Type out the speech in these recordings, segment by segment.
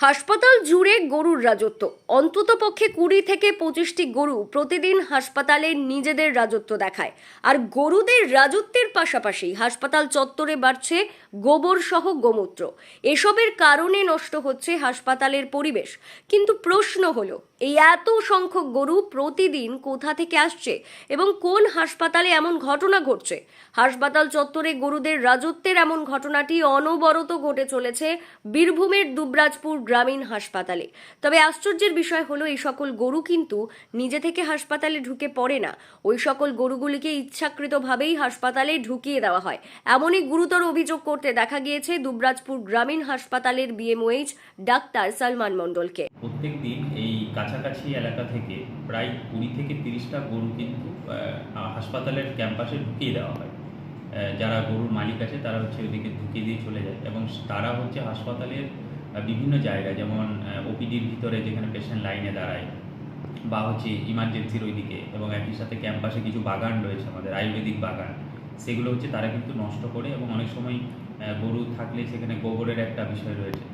হাসপাতাল জুড়ে গরুর রাজত্ব। অন্তত পক্ষে কুড়ি থেকে পঁচিশটি গরু প্রতিদিন হাসপাতালে নিজেদের রাজত্ব দেখায়। আর গরুদের রাজত্বের পাশাপাশি হাসপাতাল চত্বরে বাড়ছে গোবর সহ গোমূত্র। এসবের কারণে নষ্ট হচ্ছে হাসপাতালের পরিবেশ। কিন্তু প্রশ্ন হলো এই এত সংখ্যক গরু প্রতিদিন কোথা থেকে আসছে এবং কোন হাসপাতালে এমন ঘটনা ঘটছে? হাসপাতাল চত্বরে গরুদের রাজত্বের এমন ঘটনাটি অনবরত ঘটে চলেছে বীরভূমের দুবরাজপুর গ্রামীণ হাসপাতালে। তবে আশ্চর্যের বিষয় হলো, এই সকল গরু কিন্তু নিজে থেকে হাসপাতালে ঢুকে পড়ে না। ওই সকল গরুগুলিকে ইচ্ছাকৃতভাবেই হাসপাতালে ঢুকিয়ে দেওয়া হয়। এমনই গুরুতর অভিযোগ করতে দেখা গিয়েছে দুবরাজপুর গ্রামীণ হাসপাতালের বিএমওএইচ ডাক্তার সালমান মণ্ডলকে। প্রত্যেক দিন এই কাছাকাছি এলাকা থেকে প্রায় কুড়ি থেকে তিরিশটা গরু কিন্তু হাসপাতালের ক্যাম্পাসে ঢুকিয়ে দেওয়া হয়। যারা গরুর মালিক আছে তারা হচ্ছে ওইদিকে ঢুকিয়ে দিয়ে চলে যায় এবং তারা হচ্ছে হাসপাতালের বিভিন্ন জায়গায় যেমন ওপিডির ভিতরে যেখানে পেশেন্ট লাইনে দাঁড়ায় বা হচ্ছে ইমার্জেন্সির ওইদিকে এবং একই সাথে ক্যাম্পাসে কিছু বাগান রয়েছে আমাদের আয়ুর্বেদিক বাগান। সেগুলো হচ্ছে তারা কিন্তু নষ্ট করে এবং অনেক সময় গরু থাকলে সেখানে গোবরের একটা বিষয় রয়েছে।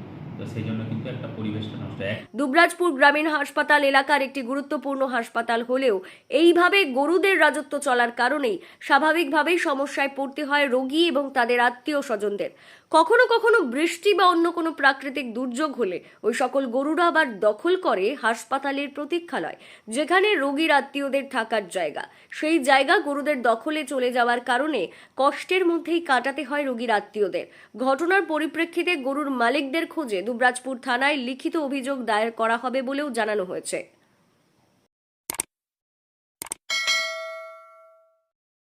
দুবরাজপুর গ্রামীণ হাসপাতাল এলাকার একটি গুরুত্বপূর্ণ হাসপাতাল হলেও এইভাবে গরুদের রাজত্ব চলার কারণেই স্বাভাবিকভাবেই সমস্যায় পড়তে হয় রোগী এবং তাদের আত্মীয় স্বজনদের কখনো কখনো বৃষ্টি বা অন্য কোনো প্রাকৃতিক দুর্যোগ হলে ওই সকল গরুরা আবার দখল করে হাসপাতালের প্রতীক্ষালয়, যেখানে রোগীর আত্মীয়দের থাকার জায়গা। সেই জায়গা গরুদের দখলে চলে যাওয়ার কারণে কষ্টের মধ্যেই কাটাতে হয় রোগীর আত্মীয়দের। ঘটনার পরিপ্রেক্ষিতে গরুর মালিকদের খোঁজে দুবরাজপুর থানায় লিখিত অভিযোগ দায়ের করা হবে বলেও জানানো হয়েছে।